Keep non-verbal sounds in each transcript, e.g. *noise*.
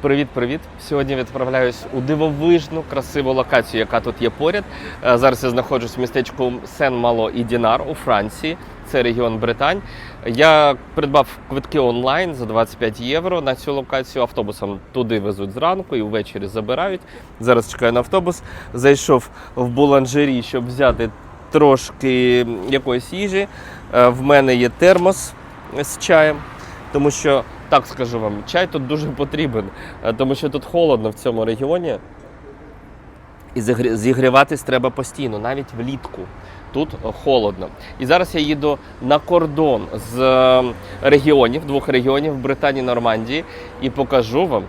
Привіт-привіт! Сьогодні відправляюсь у дивовижну красиву локацію, яка тут є поряд. Е, Зараз я знаходжусь в містечку Сен-Мало і Дінар у Франції. Це регіон Британь. Я придбав квитки онлайн за 25 євро на цю локацію. Автобусом туди везуть зранку і ввечері забирають. Зараз чекаю на автобус. Зайшов в буланжері, щоб взяти трошки якоїсь їжі. Е, В мене є термос з чаєм, тому що так скажу вам, чай тут дуже потрібен, е, тому що тут холодно в цьому регіоні. І зігріватись треба постійно, навіть влітку. Тут е, холодно. І зараз я їду на кордон з е, регіонів, двох регіонів Британії Нормандії, і покажу вам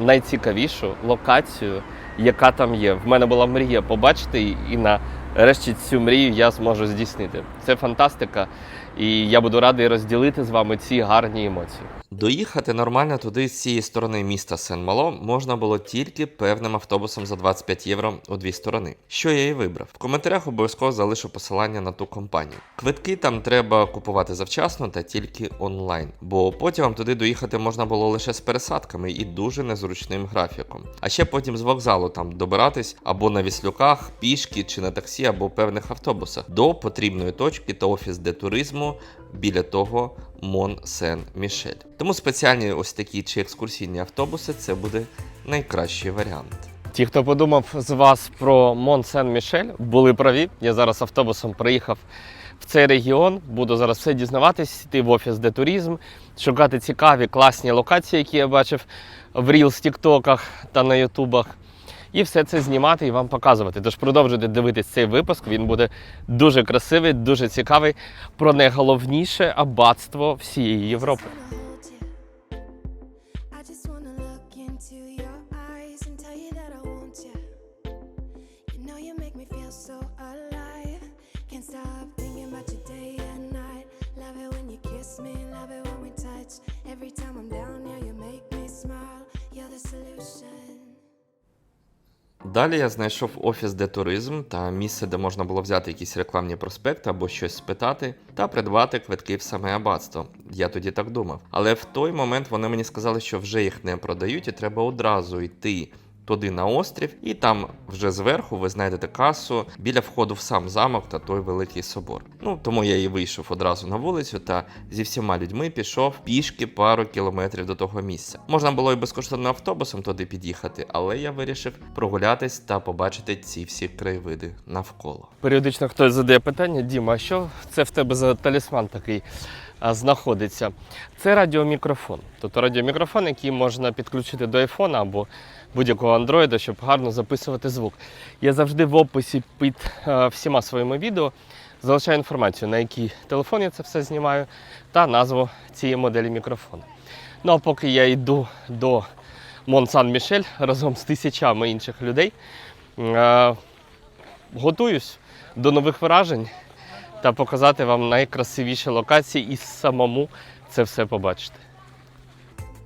найцікавішу локацію, яка там є. В мене була мрія побачити і нарешті цю мрію я зможу здійснити. Це фантастика, і я буду радий розділити з вами ці гарні емоції. Доїхати нормально туди з цієї сторони міста Сен-Мало можна було тільки певним автобусом за 25 євро у дві сторони. Що я і вибрав. В коментарях обов'язково залишу посилання на ту компанію. Квитки там треба купувати завчасно та тільки онлайн, бо потягом туди доїхати можна було лише з пересадками і дуже незручним графіком. А ще потім з вокзалу там добиратись або на віслюках, пішки чи на таксі, або певних автобусах до потрібної точки та офіс де туризму біля того Мон Сен Мішель. Тому спеціальні ось такі чи екскурсійні автобуси це буде найкращий варіант. Ті, хто подумав з вас про Мон Сен Мішель, були праві. Я зараз автобусом приїхав в цей регіон. Буду зараз все дізнаватись, йти в офіс де туризм, шукати цікаві, класні локації, які я бачив в Reels, Тіктоках та на Ютубах. І все це знімати і вам показувати. Тож продовжуйте дивитись цей випуск. Він буде дуже красивий, дуже цікавий про найголовніше аббатство всієї Європи. Далі я знайшов офіс де туризм та місце, де можна було взяти якісь рекламні проспекти або щось спитати та придбати квитки в саме аббатство. Я тоді так думав. Але в той момент вони мені сказали, що вже їх не продають, і треба одразу йти. Туди на острів, і там вже зверху ви знайдете касу біля входу в сам замок та той великий собор. Ну тому я і вийшов одразу на вулицю та зі всіма людьми пішов пішки пару кілометрів до того місця. Можна було і безкоштовним автобусом туди під'їхати, але я вирішив прогулятись та побачити ці всі краєвиди навколо. Періодично хтось задає питання: Діма, а що це в тебе за талісман такий знаходиться? Це радіомікрофон. Тобто радіомікрофон, який можна підключити до айфона або будь-якого андроїда, щоб гарно записувати звук. Я завжди в описі під всіма своїми відео залишаю інформацію, на який телефон я це все знімаю, та назву цієї моделі мікрофона. Ну а поки я йду до Мон Сан Мішель разом з тисячами інших людей. готуюсь до нових вражень та показати вам найкрасивіші локації і самому це все побачити.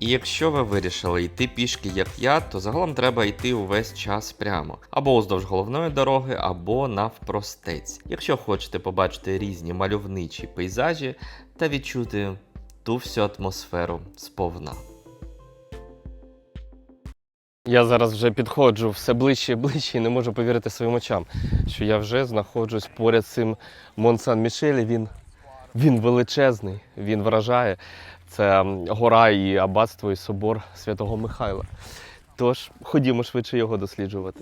І якщо ви вирішили йти пішки, як я, то загалом треба йти увесь час прямо, або уздовж головної дороги, або навпростець, якщо хочете побачити різні мальовничі пейзажі та відчути ту всю атмосферу сповна. Я зараз вже підходжу все ближче і ближче і не можу повірити своїм очам, що я вже знаходжусь поряд цим Мон Сан Мішель. Він, він величезний, він вражає. Це гора і аббатство, і собор святого Михайла. Тож ходімо швидше його досліджувати.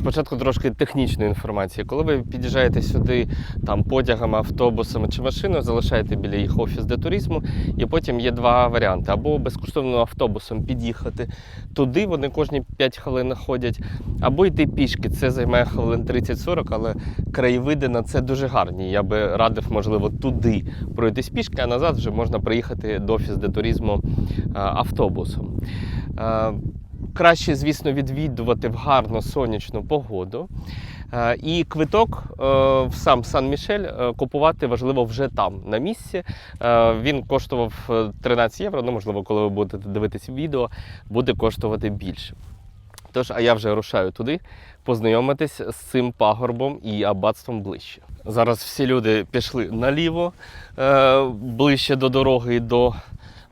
Спочатку трошки технічної інформації. Коли ви під'їжджаєте сюди там потягами, автобусами чи машиною, залишаєте біля їх офіс де туризму, і потім є два варіанти: або безкоштовним автобусом під'їхати туди, вони кожні 5 хвилин ходять, або йти пішки. Це займає хвилин 30-40, але краєвиди на це дуже гарні. Я би радив, можливо, туди пройтись пішки, а назад вже можна приїхати до офіс де туризму автобусом. Краще, звісно, відвідувати в гарну сонячну погоду. Е, І квиток е, в сам Сан-Мішель е, купувати важливо вже там, на місці. Він коштував е, 13 євро. Ну, можливо, коли ви будете дивитися відео, буде коштувати більше. Тож, а я вже рушаю туди познайомитись з цим пагорбом і аббатством ближче. Зараз всі люди пішли наліво, ближче до дороги до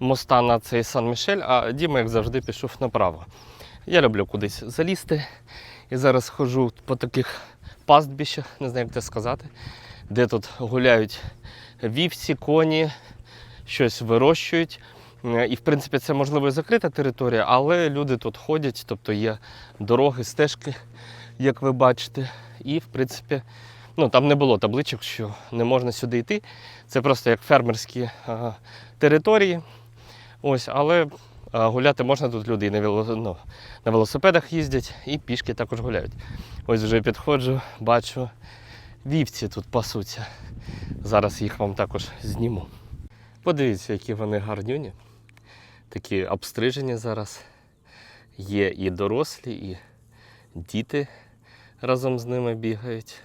моста на цей Сан-Мішель, а Діма, як завжди, пішов направо. Я люблю кудись залізти. І зараз ходжу по таких пастбищах, не знаю, як це сказати, де тут гуляють вівці, коні, щось вирощують. Е, І, в принципі, це можливо і закрита територія, але люди тут ходять, тобто є дороги, стежки, як ви бачите. І, в принципі, ну, там не було табличок, що не можна сюди йти. Це просто як фермерські а, території. Ось, але гуляти можна тут люди і ну, на велосипедах їздять і пішки також гуляють. Ось вже підходжу, бачу, вівці тут пасуться. Зараз їх вам також зніму. Подивіться, які вони гарнюні. Такі обстрижені зараз. Є і дорослі, і діти разом з ними бігають.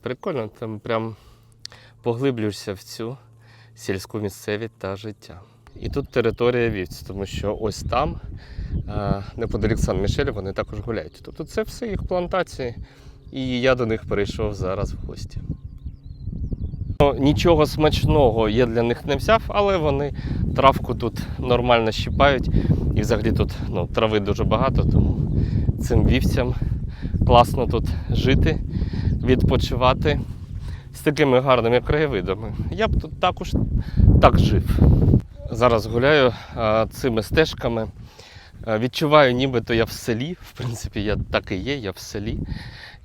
Прикольно, там прям поглиблюєшся в цю сільську місцевість та життя. І тут територія вівць, тому що ось там, неподалік Сан-Мішеля, вони також гуляють. Тобто це все їх плантації, і я до них перейшов зараз в гості. Ну, Нічого смачного я для них не взяв, але вони травку тут нормально щипають. І взагалі тут ну, трави дуже багато, тому цим вівцям класно тут жити, відпочивати з такими гарними краєвидами. Я б тут також так жив. Зараз гуляю цими стежками. Відчуваю, нібито я в селі. В принципі, я так і є, я в селі.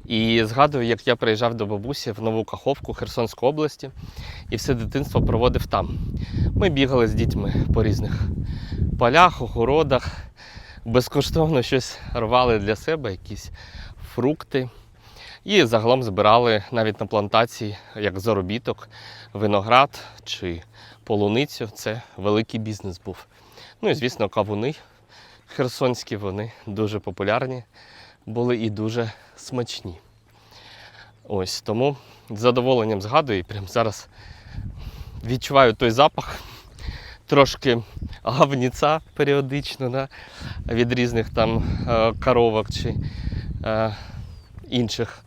І згадую, як я приїжджав до бабусі в Нову Каховку Херсонської області і все дитинство проводив там. Ми бігали з дітьми по різних полях, огородах, безкоштовно щось рвали для себе, якісь фрукти. І загалом збирали навіть на плантації, як заробіток, виноград чи полуницю. Це великий бізнес був. Ну і звісно, кавуни херсонські, вони дуже популярні були і дуже смачні. Ось тому з задоволенням згадую і прямо зараз відчуваю той запах трошки гавніця періодично да, від різних там е, коровок чи е, інших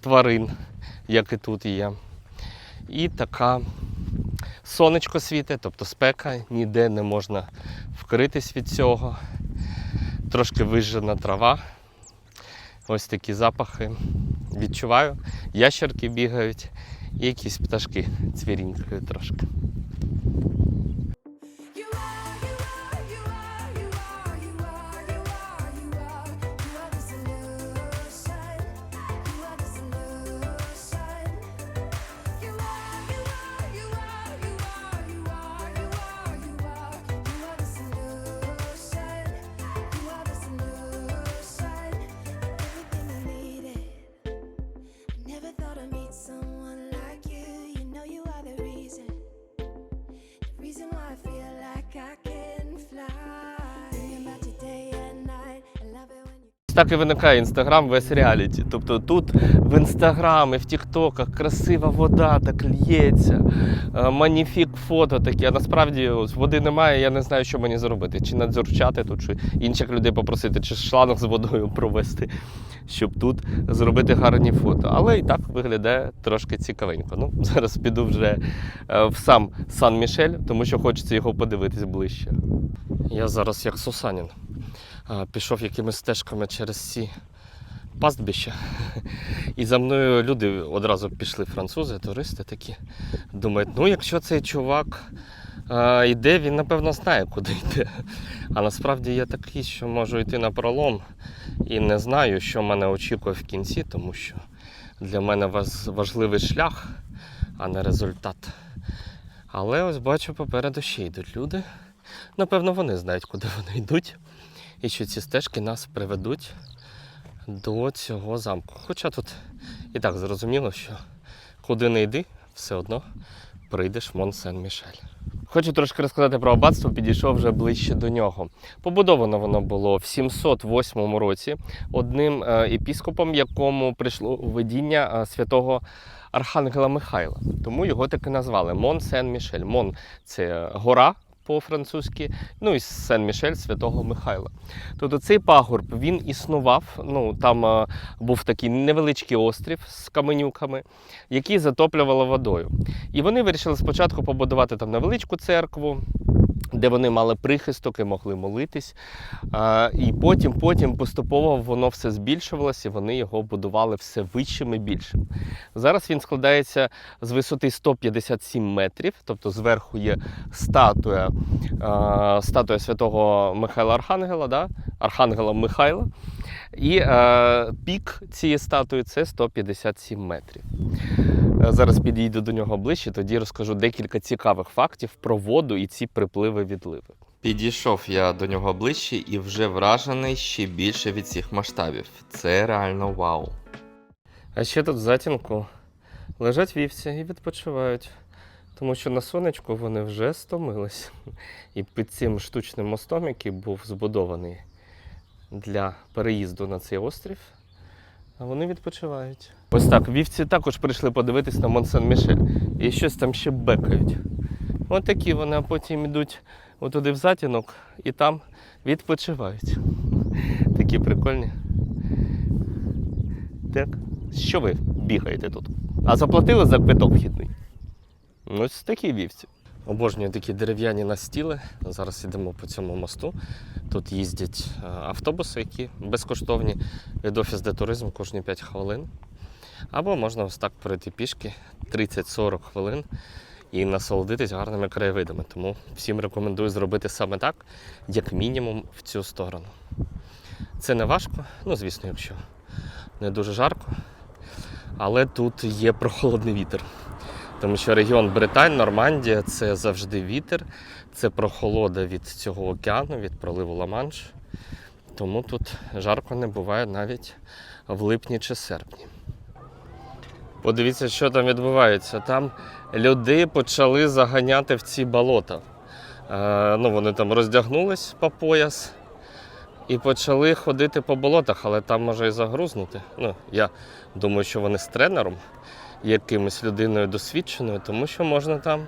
тварин, як і тут є. І така сонечко світить, тобто спека, ніде не можна вкритись від цього. Трошки вижжена трава. Ось такі запахи відчуваю. Ящерки бігають і якісь пташки цвірінькають трошки. Так і виникає інстаграм весь реаліті. Тобто тут в інстаграмі, в тіктоках красива вода так лється, е, маніфік фото такі. А насправді ось, води немає, я не знаю, що мені зробити. Чи надзюрчати тут, чи інших людей попросити, чи шланг з водою провести, щоб тут зробити гарні фото. Але і так виглядає трошки цікавенько. Ну, *laughs* зараз піду вже е, в сам Сан-Мішель, тому що хочеться його подивитись ближче. Я зараз як Сусанін пішов якимись стежками через ці пастбища. І за мною люди одразу пішли французи, туристи такі. Думають, ну якщо цей чувак йде, він напевно знає, куди йде. А насправді я такий, що можу йти на пролом і не знаю, що мене очікує в кінці, тому що для мене важливий шлях, а не результат. Але ось бачу, попереду ще йдуть люди. Напевно, вони знають, куди вони йдуть, і що ці стежки нас приведуть до цього замку. Хоча тут і так зрозуміло, що куди не йди, все одно прийдеш в Мон-Сен-Мішель. Хочу трошки розказати про аббатство, підійшов вже ближче до нього. Побудовано воно було в 708 році одним е, епіскопом, якому прийшло видіння е, святого Архангела Михайла. Тому його так і назвали Мон Сен Мішель. Мон це гора по-французьки, ну і Сен-Мішель Святого Михайла. Тобто цей пагорб він існував. Ну там а, був такий невеличкий острів з каменюками, який затоплювало водою. І вони вирішили спочатку побудувати там невеличку церкву. Де вони мали прихисток і могли молитись. І потім, потім поступово воно все збільшувалося, і вони його будували все вищим і більшим. Зараз він складається з висоти 157 метрів, тобто зверху є статуя, статуя святого Михайла Архангела, да? Архангела Михайла. І е, пік цієї статуї це 157 метрів. Е, Зараз підійду до нього ближче, тоді розкажу декілька цікавих фактів про воду і ці припливи-відливи. Підійшов я до нього ближче і вже вражений ще більше від цих масштабів. Це реально вау. А ще тут в затінку лежать вівці і відпочивають, тому що на сонечку вони вже стомились. І під цим штучним мостом, який був збудований для переїзду на цей острів, вони відпочивають. Ось так, вівці також прийшли подивитись на Монсен-Мішель і щось там ще бекають. Ось такі вони, а потім йдуть отуди в затінок і там відпочивають. Такі прикольні. Так. Що ви бігаєте тут? А заплатили за квиток вхідний? Ну, Ось такі вівці. Обожнюю такі дерев'яні настіли. Зараз йдемо по цьому мосту. Тут їздять е, автобуси, які безкоштовні від офіс де туризм кожні 5 хвилин. Або можна ось так пройти пішки 30-40 хвилин і насолодитись гарними краєвидами. Тому всім рекомендую зробити саме так, як мінімум в цю сторону. Це не важко, ну звісно, якщо не дуже жарко, але тут є прохолодний вітер. Тому що регіон Британь, Нормандія це завжди вітер, це прохолода від цього океану, від проливу Ла-Манш. Тому тут жарко не буває навіть в липні чи серпні. Подивіться, що там відбувається. Там люди почали заганяти в ці болота. Е, ну, вони там роздягнулись по пояс і почали ходити по болотах, але там може і загрузнути. Ну, я думаю, що вони з тренером, якимось людиною досвідченою, тому що можна там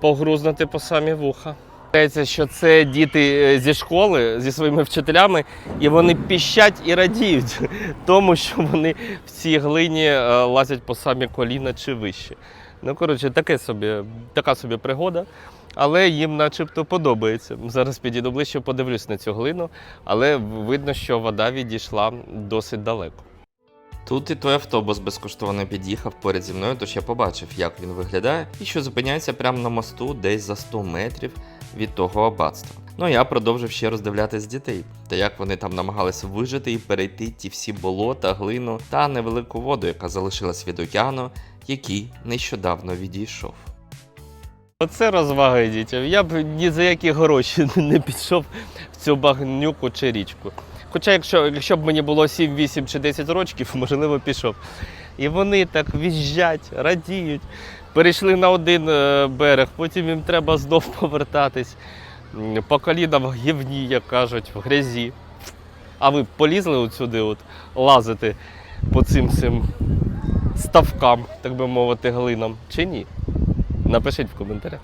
погрузнути по самі вуха. Здається, що це діти е, зі школи зі своїми вчителями, і вони піщать і радіють *laughs* тому, що вони в цій глині е, лазять по самі коліна чи вище. Ну, коротше, таке собі, така собі пригода, але їм начебто подобається. Зараз підійду ближче, подивлюсь на цю глину, але видно, що вода відійшла досить далеко. Тут і той автобус безкоштовно під'їхав поряд зі мною, тож я побачив, як він виглядає, і що зупиняється прямо на мосту десь за 100 метрів від того аббатства. Ну я продовжив ще роздивлятись дітей, та як вони там намагалися вижити і перейти ті всі болота, глину та невелику воду, яка залишилась від океану, який нещодавно відійшов. Оце розваги дітям. Я б ні за які гроші *laughs* не пішов в цю багнюку чи річку. Хоча, якщо, якщо б мені було 7, 8 чи 10 років, *laughs* можливо, пішов. І вони так віжжать, радіють. Перейшли на один е, берег, потім їм треба знов *laughs* повертатись. По коліна в гівні, як кажуть, в грязі. А ви полізли от сюди, от, лазити по цим цим ставкам, так би мовити, глинам, чи ні? Напишіть в коментарях.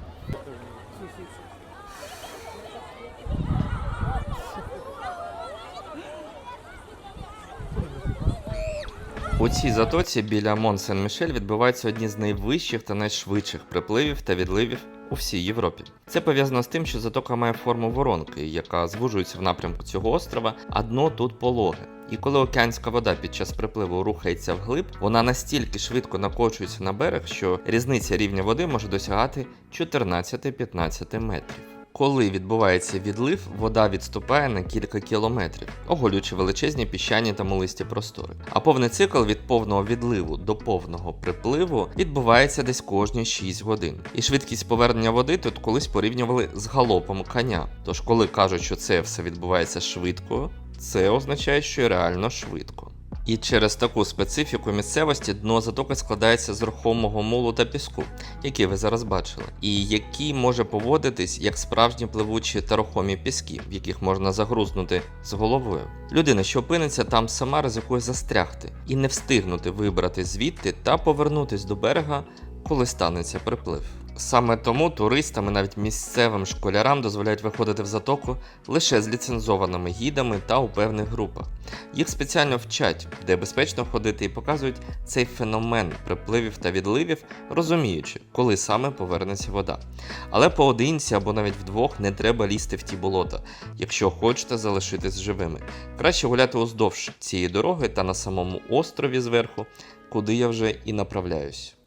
У цій затоці біля Мон-Сен-Мішель відбуваються одні з найвищих та найшвидших припливів та відливів у всій Європі. Це пов'язано з тим, що затока має форму воронки, яка звужується в напрямку цього острова, а дно тут пологе. І коли океанська вода під час припливу рухається вглиб, вона настільки швидко накочується на берег, що різниця рівня води може досягати 14-15 метрів. Коли відбувається відлив, вода відступає на кілька кілометрів, оголюючи величезні піщані та молисті простори. А повний цикл від повного відливу до повного припливу відбувається десь кожні 6 годин. І швидкість повернення води тут колись порівнювали з галопом коня. Тож, коли кажуть, що це все відбувається швидко, це означає, що реально швидко. І через таку специфіку місцевості дно затоки складається з рухомого мулу та піску, який ви зараз бачили, і який може поводитись як справжні пливучі та рухомі піски, в яких можна загрузнути з головою. Людина, що опиниться там, сама ризикує застрягти і не встигнути вибрати звідти та повернутись до берега, коли станеться приплив. Саме тому туристам і навіть місцевим школярам дозволяють виходити в затоку лише з ліцензованими гідами та у певних групах. Їх спеціально вчать, де безпечно ходити, і показують цей феномен припливів та відливів, розуміючи, коли саме повернеться вода. Але поодинці або навіть вдвох не треба лізти в ті болота, якщо хочете залишитись живими. Краще гуляти уздовж цієї дороги та на самому острові зверху, куди я вже і направляюсь.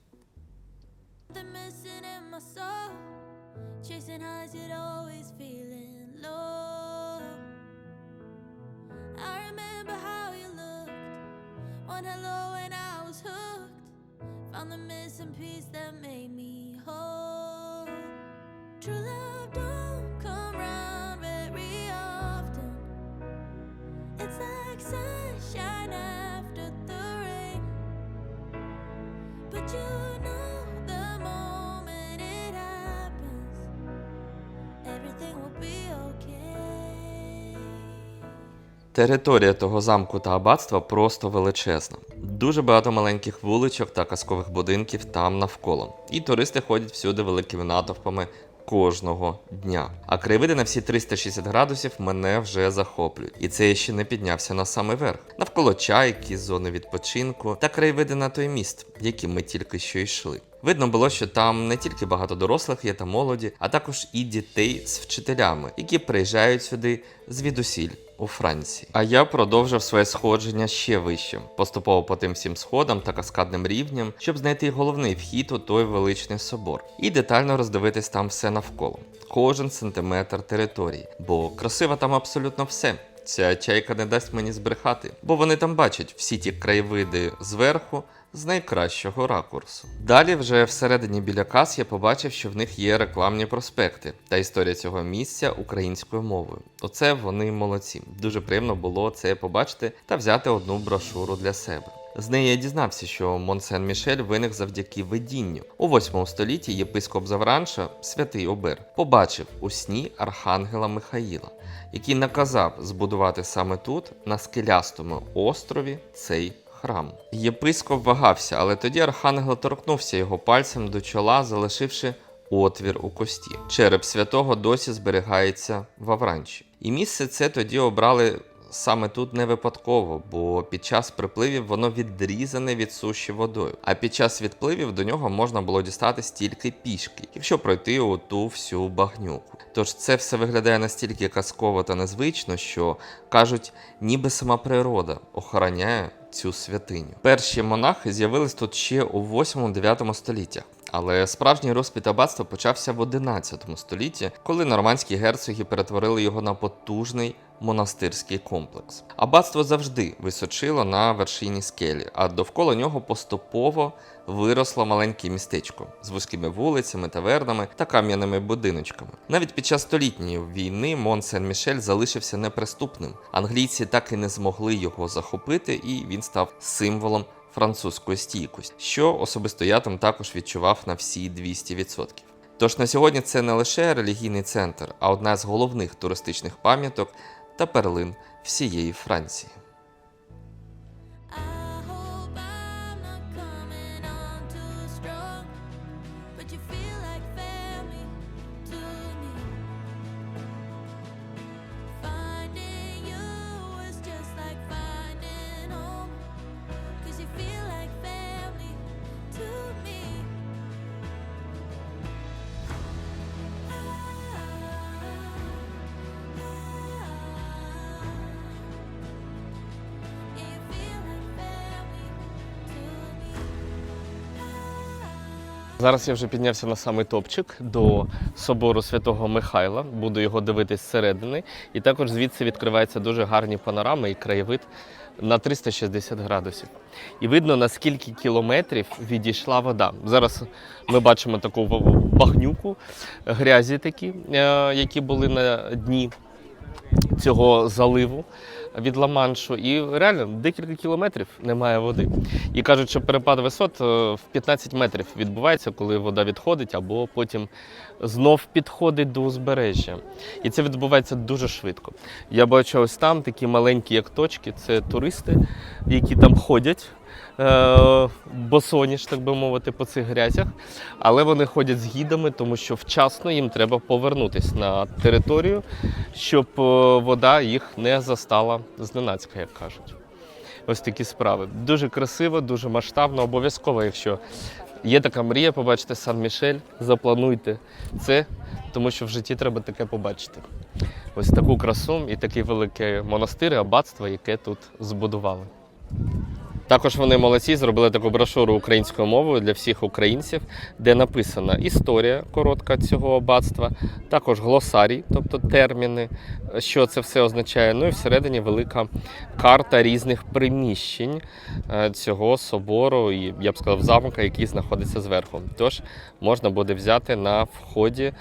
One hello and I was hooked. Found the missing piece that made me whole. True love Територія того замку та аббатства просто величезна. Дуже багато маленьких вуличок та казкових будинків там навколо. І туристи ходять всюди великими натовпами кожного дня. А краєвиди на всі 360 градусів мене вже захоплюють. І це я ще не піднявся на самий верх. Навколо чайки, зони відпочинку та краєвиди на той міст, яким ми тільки що йшли. Видно було, що там не тільки багато дорослих є та молоді, а також і дітей з вчителями, які приїжджають сюди звідусіль у Франції. А я продовжив своє сходження ще вище, поступово по тим всім сходам та каскадним рівням, щоб знайти головний вхід у той величний собор і детально роздивитись там все навколо, кожен сантиметр території, бо красиво там абсолютно все. Ця чайка не дасть мені збрехати, бо вони там бачать всі ті краєвиди зверху з найкращого ракурсу. Далі, вже всередині біля кас, я побачив, що в них є рекламні проспекти та історія цього місця українською мовою. Оце вони молодці. Дуже приємно було це побачити та взяти одну брошуру для себе. З неї я дізнався, що Монсен Мішель виник завдяки видінню. У 8 столітті єпископ Завранша, святий Обер, побачив у сні архангела Михаїла, який наказав збудувати саме тут, на скелястому острові, цей храм. Єпископ вагався, але тоді архангел торкнувся його пальцем до чола, залишивши отвір у кості. Череп святого досі зберігається в Авранчі. І місце це тоді обрали саме тут не випадково, бо під час припливів воно відрізане від суші водою. А під час відпливів до нього можна було дістатись тільки пішки, якщо пройти у ту всю багнюку. Тож це все виглядає настільки казково та незвично, що кажуть, ніби сама природа охороняє цю святиню. Перші монахи з'явились тут ще у 8-9 століттях. Але справжній розпит аббатства почався в 11 столітті, коли нормандські герцоги перетворили його на потужний монастирський комплекс. Аббатство завжди височило на вершині скелі, а довкола нього поступово виросло маленьке містечко з вузькими вулицями, тавернами та кам'яними будиночками. Навіть під час столітньої війни Мон Сен-Мішель залишився неприступним. Англійці так і не змогли його захопити, і він став символом французької стійкості, що особисто я там також відчував на всі 200%. Тож на сьогодні це не лише релігійний центр, а одна з головних туристичних пам'яток та перлин всієї Франції. Зараз я вже піднявся на самий топчик до собору святого Михайла. Буду його дивитись зсередини. І також звідси відкриваються дуже гарні панорами і краєвид на 360 градусів. І видно, на скільки кілометрів відійшла вода. Зараз ми бачимо таку багнюку, грязі такі, е, які були на дні цього заливу від Ла-Маншу. І реально декілька кілометрів немає води. І кажуть, що перепад висот е, в 15 метрів відбувається, коли вода відходить, або потім знов підходить до узбережжя. І це відбувається дуже швидко. Я бачу ось там такі маленькі, як точки, це туристи, які там ходять. Е, босоніж, так би мовити, по цих грязях. Але вони ходять з гідами, тому що вчасно їм треба повернутися на територію, щоб е, вода їх не застала зненацька, як кажуть. Ось такі справи. Дуже красиво, дуже масштабно. Обов'язково, якщо є така мрія, побачити Сан-Мішель, заплануйте це, тому що в житті треба таке побачити. Ось таку красу і такий великий монастир, і аббатство, яке тут збудували. Також вони молодці, зробили таку брошуру українською мовою для всіх українців, де написана історія коротка цього аббатства, також глосарій, тобто терміни, що це все означає. Ну і всередині велика карта різних приміщень е, цього собору, і я б сказав, замка, який знаходиться зверху. Тож можна буде взяти на вході е,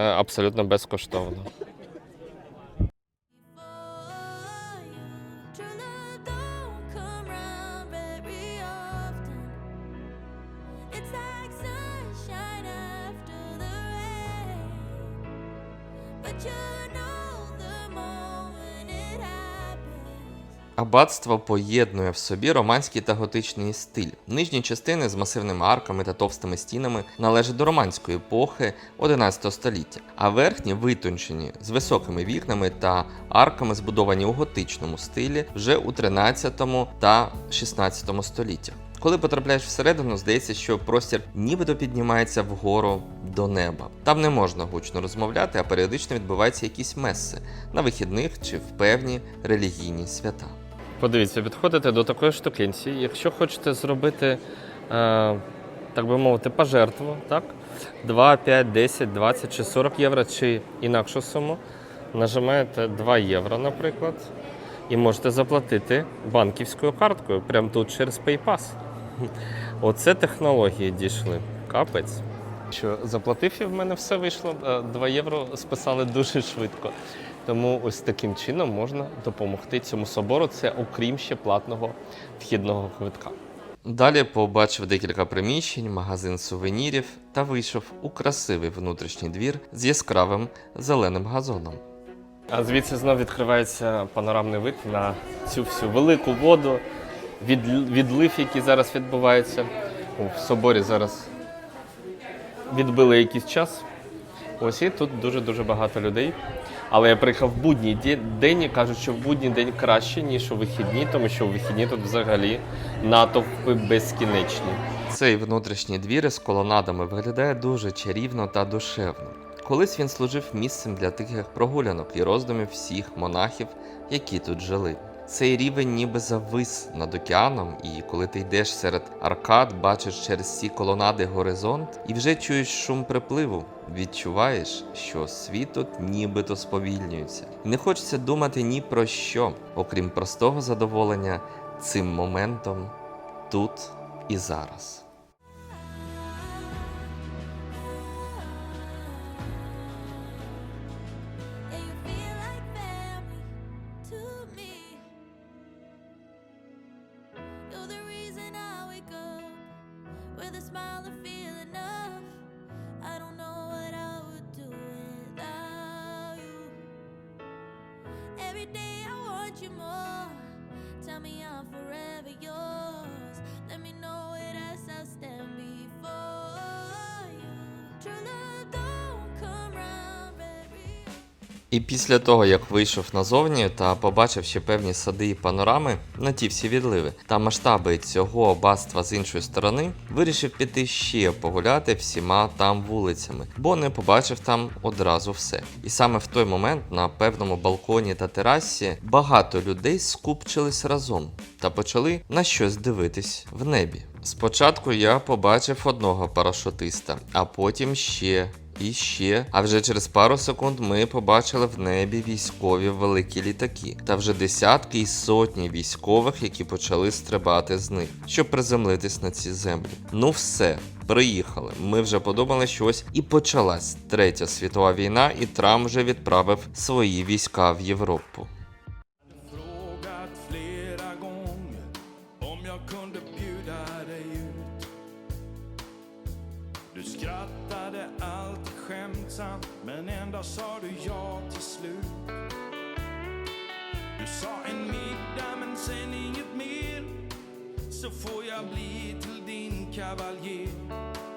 абсолютно безкоштовно. Аббатство поєднує в собі романський та готичний стиль. Нижні частини з масивними арками та товстими стінами належать до романської епохи 11 століття, а верхні витончені з високими вікнами та арками, збудовані у готичному стилі вже у 13 та 16 століттях. Коли потрапляєш всередину, здається, що простір нібито піднімається вгору до неба. Там не можна гучно розмовляти, а періодично відбуваються якісь меси на вихідних чи в певні релігійні свята. Подивіться, підходите до такої штукенції. Якщо хочете зробити, е, так би мовити, пожертву, так? 2, 5, 10, 20 чи 40 євро, чи інакшу суму, нажимаєте 2 євро, наприклад, і можете заплатити банківською карткою, прямо тут через PayPass. *laughs* Оце технології дійшли. Капець. Що заплатив і в мене все вийшло. 2 євро списали дуже швидко. Тому ось таким чином можна допомогти цьому собору. Це окрім ще платного вхідного квитка. Далі побачив декілька приміщень, магазин сувенірів та вийшов у красивий внутрішній двір з яскравим зеленим газоном. А звідси знов відкривається панорамний вид на цю всю велику воду, від, відлив, який зараз відбувається. О, В соборі зараз відбили якийсь час. Ось і тут дуже-дуже багато людей. Але я приїхав в будній день і кажуть, що в будній день краще, ніж у вихідні, тому що у вихідні тут взагалі натовпи безкінечні. Цей внутрішній двір із колонадами виглядає дуже чарівно та душевно. Колись він служив місцем для тихих прогулянок і роздумів всіх монахів, які тут жили. Цей рівень ніби завис над океаном, і коли ти йдеш серед аркад, бачиш через ці колонади горизонт і вже чуєш шум припливу, відчуваєш, що світ тут нібито сповільнюється. І не хочеться думати ні про що, окрім простого задоволення цим моментом тут і зараз. Every day I want you more. Tell me I'm forever yours. Let me know І після того, як вийшов назовні та побачив ще певні сади і панорами на ті всі відливи та масштаби цього аббатства з іншої сторони, вирішив піти ще погуляти всіма там вулицями, бо не побачив там одразу все. І саме в той момент на певному балконі та терасі багато людей скупчились разом та почали на щось дивитись в небі. Спочатку я побачив одного парашутиста, а потім ще і ще. А вже через пару секунд ми побачили в небі військові великі літаки, та вже десятки і сотні військових, які почали стрибати з них, щоб приземлитись на ці землі. Ну все. Приїхали. Ми вже подумали, що ось і почалась третя світова війна, і Трамп вже відправив свої війська в Європу. Kavaljer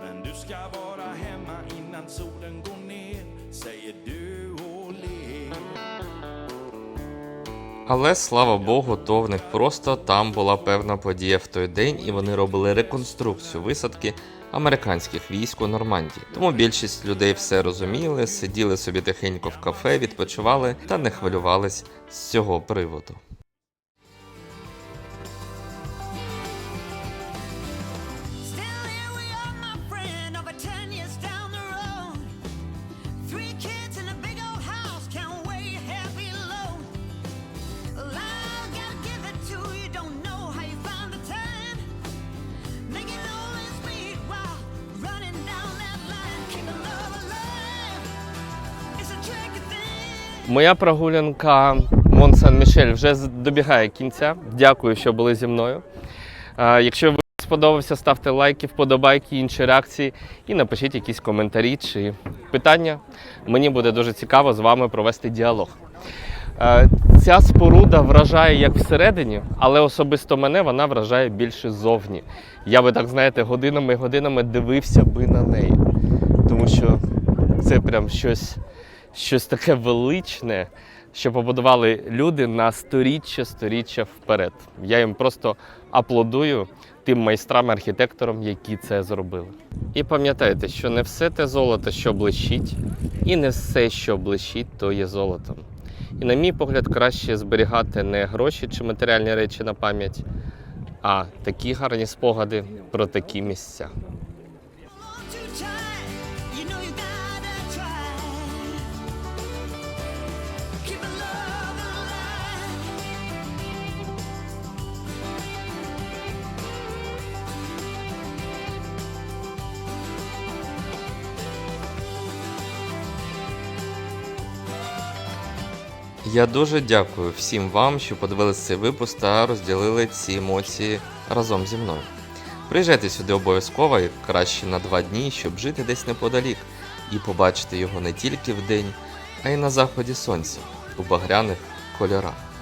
Men du ska vara hemma innan solen går ner Säger du och ler Але слава Богу, то в них просто там була певна подія в той день, і вони робили реконструкцію висадки американських військ у Нормандії. Тому більшість людей все розуміли, сиділи собі тихенько в кафе, відпочивали та не хвилювались з цього приводу. Моя прогулянка Мон Сан Мішель вже добігає кінця. Дякую, що були зі мною. Якщо вам сподобався, ставте лайки, вподобайки, інші реакції і напишіть якісь коментарі чи питання. Мені буде дуже цікаво з вами провести діалог. Ця споруда вражає як всередині, але особисто мене вона вражає більше ззовні. Я би так, знаєте, годинами і годинами дивився би на неї. Тому що це прям щось, щось таке величне, що побудували люди на сторіччя, сторіччя вперед. Я їм просто аплодую тим майстрам, архітекторам, які це зробили. І пам'ятайте, що не все те золото, що блищить, і не все, що блищить, то є золотом. І, на мій погляд, краще зберігати не гроші чи матеріальні речі на пам'ять, а такі гарні спогади про такі місця. Я дуже дякую всім вам, що подивилися цей випуск та розділили ці емоції разом зі мною. Приїжджайте сюди обов'язково і краще на два дні, щоб жити десь неподалік і побачити його не тільки вдень, а й на заході сонця у багряних кольорах.